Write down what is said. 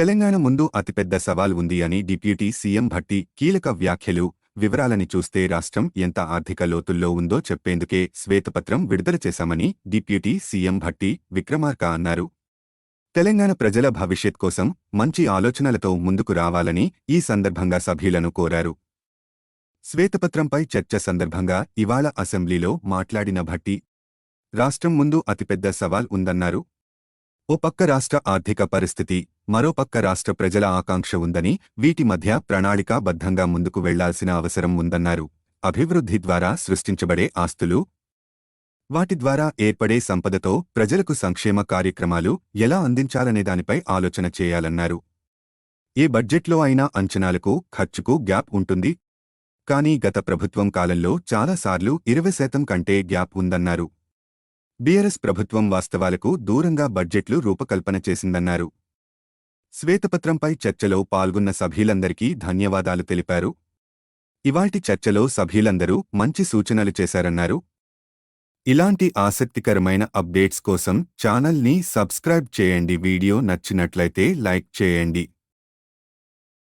తెలంగాణ ముందు అతిపెద్ద సవాల్ ఉంది అని డిప్యూటీ సీఎం భట్టి కీలక వ్యాఖ్యలు వివరాలని చూస్తే రాష్ట్రం ఎంత ఆర్థిక లోతుల్లో ఉందో చెప్పేందుకే శ్వేతపత్రం విడుదల చేశామని డిప్యూటీ సీఎం భట్టి విక్రమార్క అన్నారు. తెలంగాణ ప్రజల భవిష్యత్ కోసం మంచి ఆలోచనలతో ముందుకు రావాలని ఈ సందర్భంగా సభ్యులను కోరారు. శ్వేతపత్రంపై చర్చ సందర్భంగా ఇవాళ అసెంబ్లీలో మాట్లాడిన భట్టి రాష్ట్రం ముందు అతిపెద్ద సవాల్ ఉందన్నారు ఓ పక్క రాష్ట్ర ఆర్థిక పరిస్థితి మరో పక్క రాష్ట్ర ప్రజల ఆకాంక్ష ఉందని వీటి మధ్య ప్రణాళికాబద్ధంగా ముందుకు వెళ్ళాల్సిన అవసరం ఉందన్నారు. అభివృద్ధి ద్వారా సృష్టించబడే ఆస్తులు వాటి ద్వారా ఏర్పడే సంపదతో ప్రజలకు సంక్షేమ కార్యక్రమాలు ఎలా అందించాలనే దానిపై ఆలోచన చేయాలన్నారు. ఏ బడ్జెట్లో అయినా అంచనాలకు ఖర్చుకు గ్యాప్ ఉంటుంది. కానీ గత ప్రభుత్వం కాలంలో చాలాసార్లు ఇరవై శాతం కంటే గ్యాప్ ఉందన్నారు. బీఆర్ఎస్ ప్రభుత్వం వాస్తవాలకు దూరంగా బడ్జెట్లు రూపకల్పన చేసిందన్నారు. శ్వేతపత్రంపై చర్చలో పాల్గొన్న సభ్యులందరికీ ధన్యవాదాలు తెలిపారు. ఇవాల్టి చర్చలో సభ్యులందరూ మంచి సూచనలు చేశారన్నారు. ఇలాంటి ఆసక్తికరమైన అప్డేట్స్ కోసం ఛానల్ని సబ్స్క్రైబ్ చేయండి. వీడియో నచ్చినట్లయితే లైక్ చేయండి.